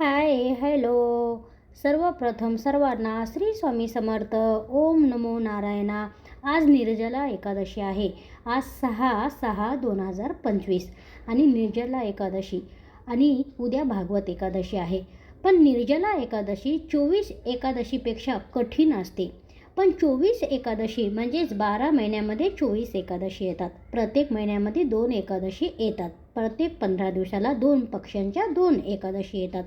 Hi hello. सर्वप्रथम सर्वांना श्री स्वामी समर्थ. ओम नमो नारायणा. आज निर्जला एकादशी आहे. आज सहा सहा दोन हजार पंचवीस. आणि निर्जला एकादशी आणि उद्या भागवत एकादशी आहे. पण निर्जला एकादशी चोवीस एकादशीपेक्षा कठीण असते. पण चोवीस एकादशी म्हणजेच बारा महिन्यामध्ये चोवीस एकादशी येतात. प्रत्येक महिन्यामध्ये दोन एकादशी येतात. प्रत्येक पंधरा दिवसाला दोन पक्षांच्या दोन एकादशी येतात.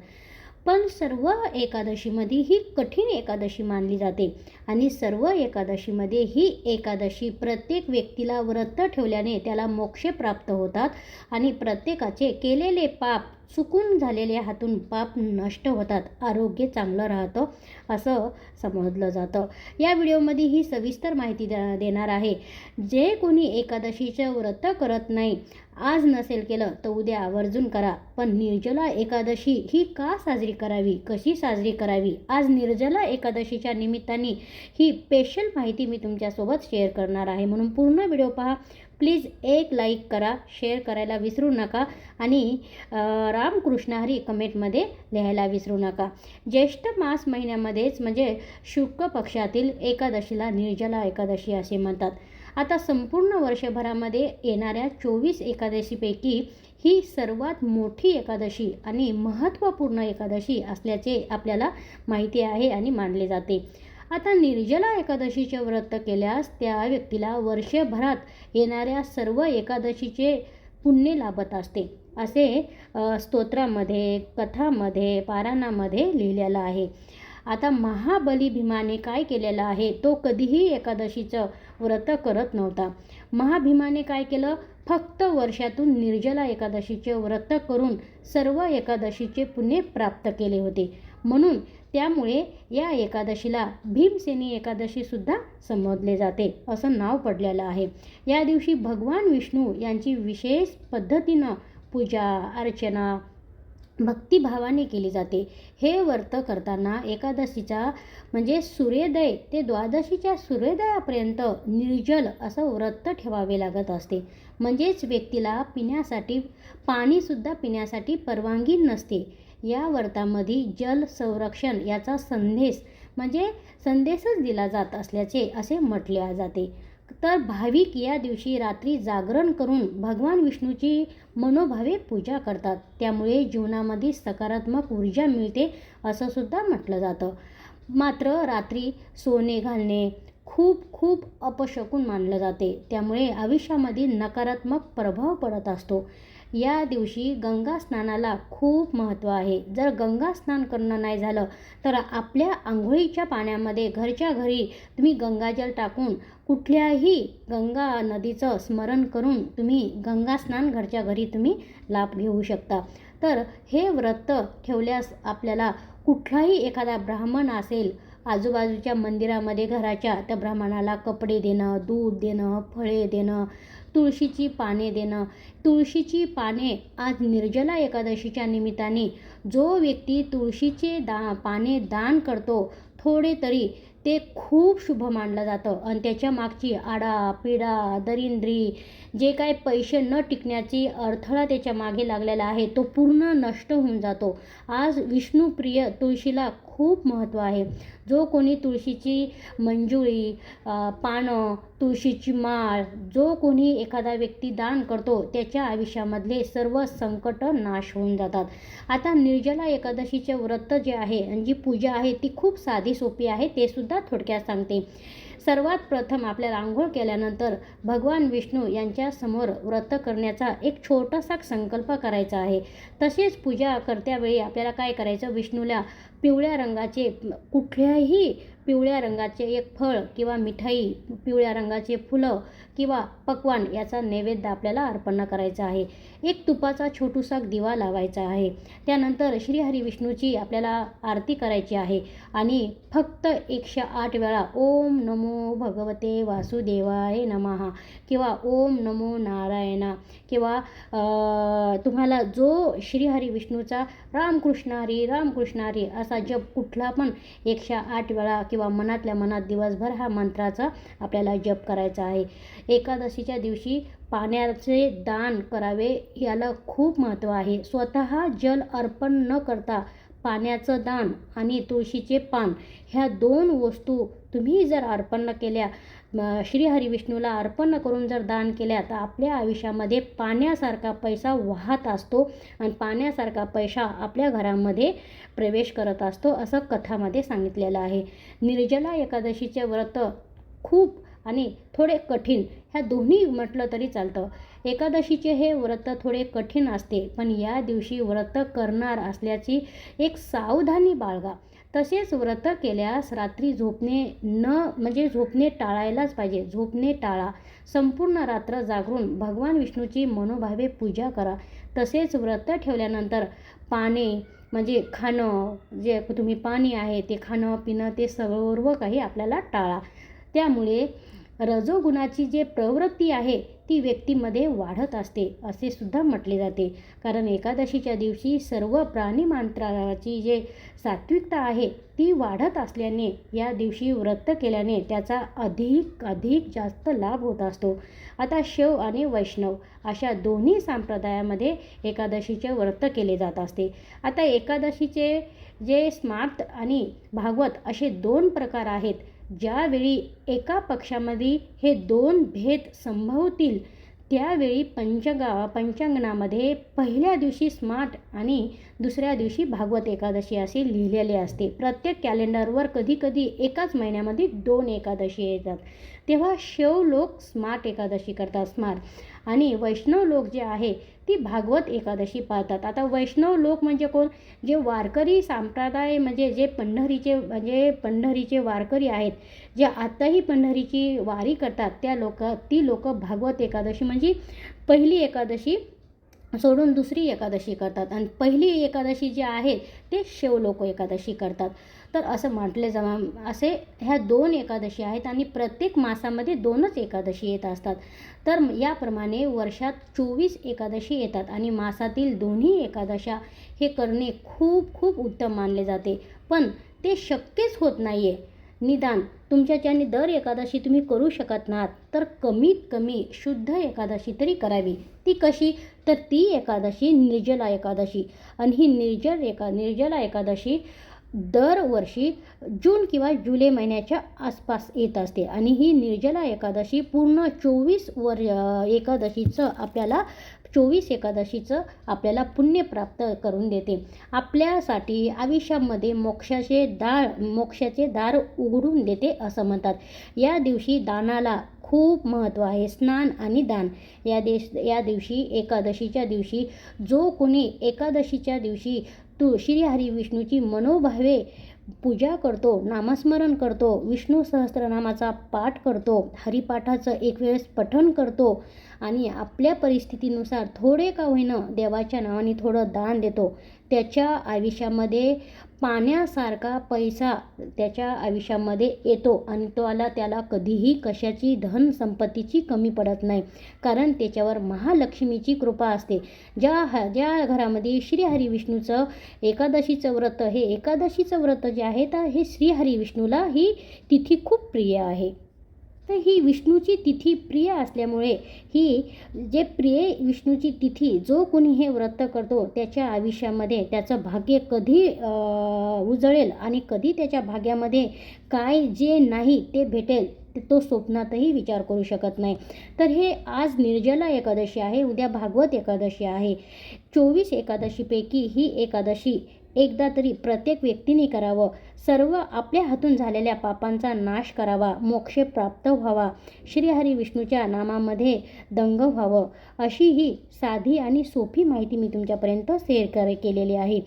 पण सर्व एकादशीमध्ये ही कठीण एकादशी मानली जाते. आणि सर्व एकादशीमध्ये ही एकादशी प्रत्येक व्यक्तीला व्रत ठेवल्याने त्याला मोक्ष प्राप्त होतात आणि प्रत्येकाचे केलेले पाप चुकून झालेले हातून पाप नष्ट होतात. आरोग्य चांगलं राहतं असं समजलं जातं. या व्हिडिओमध्ये ही सविस्तर माहिती देणार आहे. जे कोणी एकादशीचं व्रत करत नाही आज नसेल केलं तर उद्या आवर्जून करा. पण निर्जला एकादशी ही का साजरी करावी? कशी साजरी करावी? आज निर्जला एकादशीच्या निमित्ताने ही स्पेशल माहिती मी तुमच्यासोबत शेअर करणार आहे. म्हणून पूर्ण व्हिडिओ पहा. प्लीज एक लाईक करा शेअर करायला विसरू नका आणि रामकृष्ण हरी कमेंटमध्ये लिहायला विसरू नका. ज्येष्ठ मास महिन्यामध्येच म्हणजे शुक्ल पक्षातील एकादशीला निर्जला एकादशी असे म्हणतात. आता संपूर्ण वर्षभरामध्ये येणाऱ्या चोवीस एकादशीपैकी ही सर्वात मोठी एकादशी आणि महत्त्वपूर्ण एकादशी असल्याचे आपल्याला माहिती आहे आणि मानले जाते. आता निर्जला एकादशीचे व्रत केल्यास त्या व्यक्तीला वर्षभरात येणाऱ्या सर्व एकादशीचे पुण्य लाभत असते. असे स्तोत्रामध्ये कथामध्ये पारायणामध्ये लिहिलेलं आहे. आता महाबली भीमाने काय केलेलं आहे? तो कधीही एकादशीचं व्रत करत नव्हता. महाभीमाने काय केलं? फक्त वर्षातून निर्जला एकादशीचे व्रत करून सर्व एकादशीचे पुण्य प्राप्त केले होते. म्हणून त्यामुळे या एकादशीला भीमसेनी एकादशीसुद्धा संबोधले जाते असं नाव पडलेलं आहे. या दिवशी भगवान विष्णू यांची विशेष पद्धतीनं पूजा अर्चना भक्तिभावाने केली जाते. हे व्रत करताना एकादशीचा म्हणजे सूर्योदय ते द्वादशीच्या सूर्योदयापर्यंत निर्जल असं व्रत ठेवावे लागत असते. म्हणजेच व्यक्तीला पिण्यासाठी पाणीसुद्धा पिण्यासाठी परवानगी नसते. या व्रतामध्ये जल संरक्षण याचा संदेश म्हणजे संदेशच दिला जात असल्याचे असे म्हटले जाते. तर भाविक या दिवशी रात्री जागरण करून भगवान विष्णूची मनोभावे पूजा करतात. त्यामुळे जीवनामध्ये सकारात्मक ऊर्जा मिळते असं सुद्धा म्हटलं जातं. मात्र रात्री सोने घालणे खूप खूप अपशकून मानलं जाते. त्यामुळे आयुष्यामध्ये नकारात्मक प्रभाव पडत असतो. या दिवशी गंगा स्नानाला खूप महत्त्व आहे. जर गंगा स्नान करणं नाही झालं तर आपल्या आंघोळीच्या पाण्यामध्ये घरच्या घरी तुम्ही गंगाजल टाकून कुठल्याही गंगा नदीचं स्मरण करून तुम्ही गंगा स्नान घरच्या घरी तुम्ही लाभ घेऊ शकता. तर हे व्रत ठेवल्यास आपल्याला कुठलाही एखादा ब्राह्मण असेल आजूबाजूच्या मंदिरामध्ये घराच्या त्या ब्राह्मणाला कपडे देणं दूध देणं फळे देणं तुळशीची पाने देणं. तुळशीची पाने आज निर्जला एकादशीच्या निमित्ताने जो व्यक्ती तुळशीचे दा पाने दान करतो थोडे तरी ते खूप शुभ मानलं जातं. आणि त्याच्या मागची आडा पिडा दरिंद्री जे काय पैसे न टिकण्याची अडथळा त्याच्यामागे लागलेला आहे तो पूर्ण नष्ट होऊन जातो. आज विष्णुप्रिय तुळशीला खूप महत्त्व आहे. जो कोणी तुळशीची मंजुळी पानं तुळशीची माळ जो कोणी एखादा व्यक्ती दान करतो त्याच्या आयुष्यामधले सर्व संकट नाश होऊन जातात. आता निर्जला एकादशीचे व्रत जे आहे आणि जी पूजा आहे ती खूप साधी सोपी आहे ते सुद्धा थोडक्यात सांगते. सर्वात प्रथम आपल्याला आंघोळ केल्यानंतर भगवान विष्णू यांच्या समोर व्रत करण्याचा एक छोटासा संकल्प करायचा आहे. तसेच पूजा करत्यावेळी आपल्याला काय करायचं? विष्णूला पिवळ्या रंगाचे कुठल्याही पिवळ्या रंगाचे एक फळ किंवा मिठाई पिवळ्या रंगाचे फुलं किंवा पकवान याचा नैवेद्य आपल्याला अर्पण करायचा आहे. एक तुपाचा छोटूसा दिवा लावायचा आहे. त्यानंतर श्रीहरी विष्णूची आपल्याला आरती करायची आहे आणि फक्त एकशे आठ वेळा ओम नमो भगवते वासुदेवाय नमहा किंवा ओम नमो नारायणा किंवा तुम्हाला जो श्रीहरी विष्णूचा रामकृष्णारी रामकृष्णारी असा जप कुठला पण एकशे आठ वेळा किंवा किंवा मनातल्या मनात दिवसभर हा मंत्राचा आपल्याला जप करायचा आहे. एकादशीच्या दिवशी पाण्याचे दान करावे याला खूप महत्त्व आहे. स्वतः जल अर्पण न करता पाण्याचं दान आणि तुळशीचे पान ह्या दोन वस्तू तुम्ही जर अर्पण केल्या श्री श्रीहरी विष्णूला अर्पण करून जर दान केल्या तर आपल्या आयुष्यामध्ये पाण्यासारखा पैसा वाहत असतो आणि पाण्यासारखा पैसा आपल्या घरामध्ये प्रवेश करत असतो असं कथामध्ये सांगितलेलं आहे. निर्जला एकादशीचे व्रत खूप आणि थोडे कठीण ह्या दोन्ही म्हटलं तरी चालतं. एकादशीचे हे व्रत थोडे कठीण असते पण या दिवशी व्रत करणार असल्याची एक सावधानी बाळगा. तसेच व्रत केल्यास रात्री झोपणे न म्हणजे झोपणे टाळायलाच पाहिजे. झोपणे टाळा. संपूर्ण रात्र जागरून भगवान विष्णूची मनोभावे पूजा करा. तसेच व्रत ठेवल्यानंतर पाने म्हणजे खाणं जे तुम्ही पाणी आहे ते खाणं पिणं ते सर्व काही आपल्याला टाळा. त्यामुळे रजोगुणाची जे प्रवृत्ती आहे ती व्यक्तीमध्ये वाढत असते असे सुद्धा म्हटले जाते. कारण एकादशीच्या दिवशी सर्व प्राणी मांत्राची जे सात्विकता आहे ती वाढत असल्याने या दिवशी व्रत केल्याने त्याचा अधिक अधिक जास्त लाभ होत असतो. आता शैव आणि वैष्णव अशा दोन्ही संप्रदायामध्ये एकादशीचे व्रत केले जात असते. आता एकादशीचे जे स्मार्त आणि भागवत असे दोन प्रकार आहेत ज्यावेळी एका पक्षामध्ये हे दोन भेद संभवतील त्यावेळी पंचगा पंचांगणामध्ये पहिल्या दिवशी स्मार्ट आणि दुसऱ्या दिवशी भागवत एकादशी असे लिहिलेले असते. प्रत्येक कॅलेंडरवर कधीकधी एकाच महिन्यामध्ये दोन एकादशी येतात. तेव्हा शैव लोक स्मार्ट एकादशी करतात. स्मार्ट आणि वैष्णव लोक जे आहे ती भागवत एकादशी पाळतात. आता वैष्णव लोक म्हणजे कोण? जे वारकरी संप्रदाय म्हणजे जे पंढरीचे म्हणजे पंढरीचे वारकरी आहेत जे आताही पंढरीची वारी करतात त्या लोक ती लोक भागवत एकादशी म्हणजे पहिली एकादशी सोडून दुसरी एकादशी करतात. आणि पहिली एकादशी जी आहे ते शेव लोक एकादशी करतात. तर असं म्हटले जमा असे ह्या दोन एकादशी आहेत आणि प्रत्येक मासामध्ये दोनच एकादशी येत असतात. तर याप्रमाणे वर्षात चोवीस एकादशी येतात आणि मासातील दोन्ही एकादशा हे करणे खूप खूप उत्तम मानले जाते. पण ते शक्यच होत नाही आहे निदान तुमच्याच्याने दर एकादशी तुम्ही करू शकत नात तर कमीत कमी शुद्ध एकादशी तरी करावी. ती कशी? तर ती एकादशी निर्जला एकादशी. आणि ही निर्जल एका निर्जला एकादशी दरवर्षी जून किंवा जुलै महिन्याच्या आसपास येत असते. आणि ही निर्जला एकादशी पूर्ण चोवीस वर एकादशीचं आपल्याला चोवीस एकादशीचं आपल्याला पुण्य प्राप्त करून देते. आपल्यासाठी आयुष्यामध्ये मोक्षाचे दार मोक्षाचे दार उघडून देते असं म्हणतात. या दिवशी दानाला खूप महत्त्व आहे. स्नान आणि दान. या देश या दिवशी एकादशीच्या दिवशी जो कोणी एकादशीच्या दिवशी तू श्रीहरी विष्णूची मनोभावे पूजा करतो नामस्मरण करतो विष्णू सहस्त्रनामाचा पाठ करतो हरिपाठाचं एक वेळेस पठण करतो आणि आपल्या परिस्थितीनुसार थोडे का होईना देवाच्या नावाने थोडं दान देतो. त्याच्या आयुष्यामध्ये पाण्यासारखा पैसा त्याच्या आयुष्यामध्ये येतो आणि तो आला त्याला कधीही कशाची धन संपत्तीची कमी पडत नाही. कारण त्याच्यावर महालक्ष्मीची कृपा असते. ज्या ह ज्या घरामध्ये श्रीहरी विष्णूचं एकादशीचं व्रत हे एकादशीचं व्रत जे आहे तर हे श्रीहरी विष्णूला ही तिथी खूप प्रिय आहे. तर ही विष्णूची तिथी प्रिय असल्यामुळे ही जे प्रिय विष्णूची तिथी जो कोणी हे व्रत करतो त्याच्या आयुष्यामध्ये त्याचं भाग्य कधी उजळेल आणि कधी त्याच्या भाग्यामध्ये काय जे नाही ते भेटेल तो स्वप्नातही विचार करू शकत नाही. तर हे आज निर्जला एकादशी आहे उद्या भागवत एकादशी आहे. चोवीस एकादशीपैकी ही एकादशी एकदा तरी प्रत्येक व्यक्तीने करावं. सर्व आपल्या हातून झालेल्या पापांचा नाश करावा. मोक्ष प्राप्त व्हावा. श्रीहरी विष्णूच्या नामामध्ये दंग व्हावं. अशी ही साधी आणि सोपी माहिती मी तुमच्यापर्यंत शेअर कर केलेली आहे.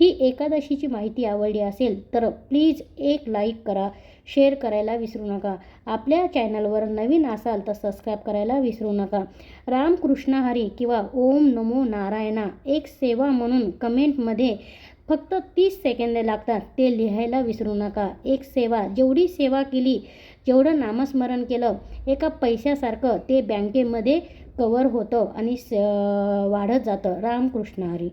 ही एकादशीची माहिती आवडली असेल तर प्लीज एक लाईक करा. शेअर करायला विसरू नका. आपल्या चॅनलवर नवीन असाल तर सबस्क्राईब करायला विसरू नका. रामकृष्ण हरी किंवा ओम नमो नारायणा एक सेवा म्हणून कमेंटमध्ये फक्त तीस सेकंदे लागतात. ते लिहायला विसरू नका. एक सेवा जेवढी सेवा केली जेवढं नामस्मरण केलं एका पैशासारखं ते बँकेमध्ये कवर होतं आणि स वाढत जातं. रामकृष्ण हरी.